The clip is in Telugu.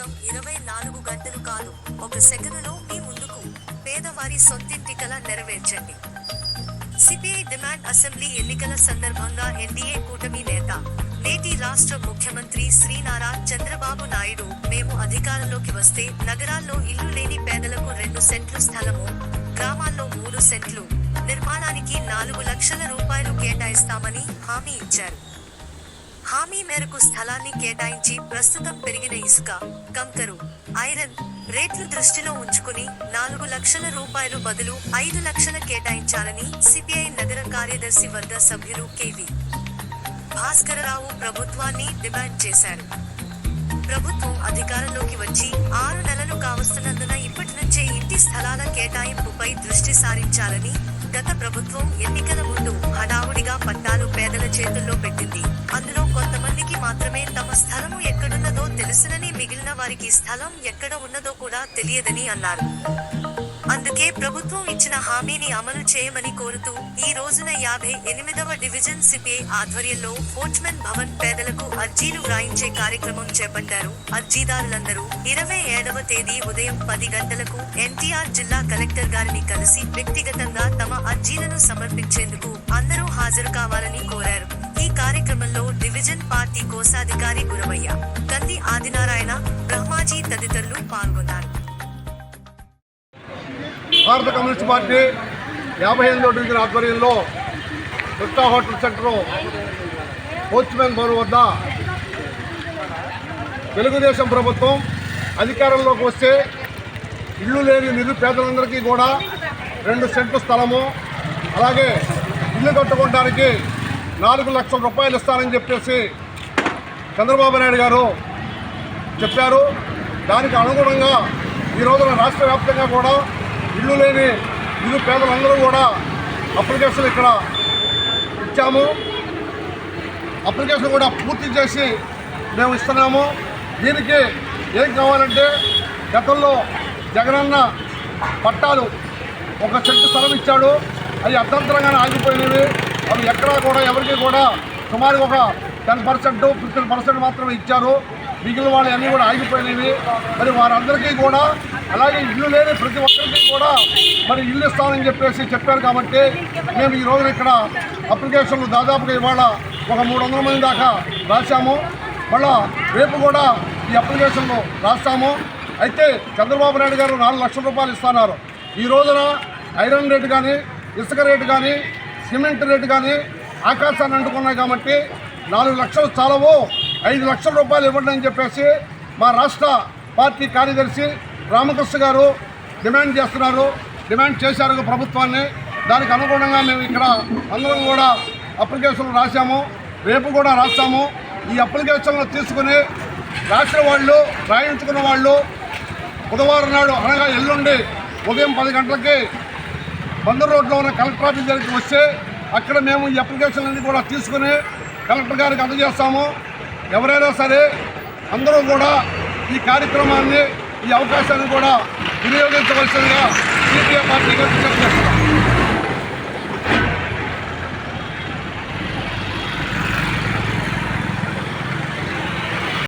మొత్తం ఇరవై నాలుగు గంటలు కాదు ఒక సెకనులో మీ ముందుకు పేదవారి సొంతింటి కల నెరవేర్చండి. సిపిఐ డిమాండ్ అసెంబ్లీ ఎన్నికల సందర్భంగా ఎన్డీఏ కూటమి నేత నేటి రాష్ట్ర ముఖ్యమంత్రి శ్రీనారా చంద్రబాబు నాయుడు మేము అధికారంలోకి వస్తే నగరాల్లో ఇల్లు లేని పేదలకు రెండు సెంట్లు స్థలము గ్రామాల్లో మూడు సెంట్లు నిర్మాణానికి నాలుగు లక్షల రూపాయలు కేటాయిస్తామని హామీ ఇచ్చారు. హామీ మేరకు స్థలాన్ని కేటాయించి ప్రస్తుతం పెరిగిన ఇసుక కంకరు ఐరన్ రేట్లు దృష్టిలో ఉంచుకుని నాలుగు లక్షల రూపాయలు బదులు ఐదు లక్షల కేటాయించాలని సిపిఐ నగర కార్యదర్శి వర్గ సభ్యులు కేవి భాస్కరరావు ప్రభుత్వాన్ని డిమాండ్ చేశారు. ప్రభుత్వం అధికారంలోకి వచ్చి ఆరు నెలలు కావస్తున్నందున ఇప్పటి నుంచే ఇంటి స్థలాల కేటాయింపుపై దృష్టి సారించాలని గత ప్రభుత్వం ఎన్నికల ముందు హడావుడిగా పట్టాలు పేదల చేతుల్లో పెట్టింది. అందులో కొంతమందికి మాత్రమే తమ స్థలము ఎక్కడున్నదో తెలుసునని మిగిలిన వారికి స్థలం ఎక్కడ ఉన్నదో కూడా తెలియదని అన్నారు. అందుకే ప్రభుత్వం ఇచ్చిన హామీని అమలు చేయమని కోరుతూ ఈ రోజున యాభై ఎనిమిదవ డివిజన్ సిపిఐ ఆధ్వర్యంలో పోర్ట్మెన్ భవన్ పేదలకు అర్జీలు వ్రాయించే కార్యక్రమం చేపట్టారు అర్జీదారులందరూ. ఇరవై ఏడవ తేదీ ఉదయం పది గంటలకు ఎన్టీఆర్ జిల్లా కలెక్టర్ గారిని కలిసి వ్యక్తిగతంగా తమ అర్జీలను సమర్పించేందుకు అందరూ హాజరు కావాలని కోరారు. ఈ కార్యక్రమంలో డివిజన్ పార్టీ కోశాధికారి గురవయ్య కంది ఆదినారాయణ బ్రహ్మాజీ తదితరులు పాల్గొన్నారు భారత కమ్యూనిస్ట్ పార్టీ యాభై ఎనిమిదో డివిజన్ ఆధ్వర్యంలో Gupta hotel centre postmen Bhavan వద్ద తెలుగుదేశం ప్రభుత్వం అధికారంలోకి వస్తే ఇల్లు లేని నిరుపేదలందరికీ కూడా రెండు సెంట్లు స్థలము అలాగే ఇల్లు కట్టుకోవడానికి నాలుగు లక్షల రూపాయలు ఇస్తానని చెప్పేసి చంద్రబాబు నాయుడు గారు చెప్పారు. దానికి అనుగుణంగా ఈ రోజున రాష్ట్ర వ్యాప్తంగా కూడా ఇల్లు లేని ఇల్లు పేదలందరూ కూడా అప్లికేషన్ ఇక్కడ ఇచ్చాము. అప్లికేషన్ కూడా పూర్తి చేసి మేము ఇస్తున్నాము. దీనికి ఏం కావాలంటే గతంలో జగనన్న పట్టాలు ఒక చెట్టు స్థలం ఇచ్చాడు. అవి అర్థంతరంగానే ఆగిపోయినవి. అవి ఎక్కడా కూడా ఎవరికి కూడా సుమారు ఒక టెన్ పర్సెంట్ ఫిఫ్టీన్ పర్సెంట్ మాత్రమే ఇచ్చారు. మిగిలిన వాళ్ళు అన్నీ కూడా ఆగిపోయినవి. మరి వారందరికీ కూడా అలాగే ఇల్లు లేని ప్రతి ఒక్కరికి కూడా మరి ఇల్లు ఇస్తామని చెప్పేసి చెప్పారు కాబట్టి మేము ఈ రోజున ఇక్కడ అప్లికేషన్లు దాదాపుగా ఇవాళ ఒక మూడు వందల మంది దాకా రాశాము. మళ్ళా రేపు కూడా ఈ అప్లికేషన్లు రాస్తాము. అయితే చంద్రబాబు నాయుడు గారు నాలుగు లక్షల రూపాయలు ఇస్తున్నారు. ఈ రోజున ఐరన్ రేటు కానీ ఇసుక రేటు కానీ సిమెంట్ రేటు కానీ ఆకాశాన్ని అంటుకున్నాయి కాబట్టి నాలుగు లక్షలు చాలవు. ఐదు లక్షల రూపాయలు ఇవ్వండి అని చెప్పేసి మా రాష్ట్ర పార్టీ కార్యదర్శి రామకృష్ణ గారు డిమాండ్ చేస్తున్నారు. డిమాండ్ చేశారు ప్రభుత్వాన్ని. దానికి అనుగుణంగా మేము ఇక్కడ అందరం కూడా అప్లికేషన్లు రాశాము. రేపు కూడా రాస్తాము. ఈ అప్లికేషన్లు తీసుకుని రాసిన వాళ్ళు రాయించుకున్న వాళ్ళు బుధవారం నాడు అనగా ఎల్లుండి ఉదయం పది గంటలకి బందర్ రోడ్లో ఉన్న కలెక్టర్ ఆఫీస్ దగ్గరికి వస్తే అక్కడ మేము ఈ అప్లికేషన్లన్నీ కూడా తీసుకుని కలెక్టర్ గారికి అందజేస్తాము. ఎవరైనా సరే అందరూ కూడా ఈ కార్యక్రమాన్ని ఈ అవకాశాన్ని కూడా వినియోగించవలసిందిగా సిపిఐ పార్టీగా విజ్ఞప్తి చేస్తున్నాం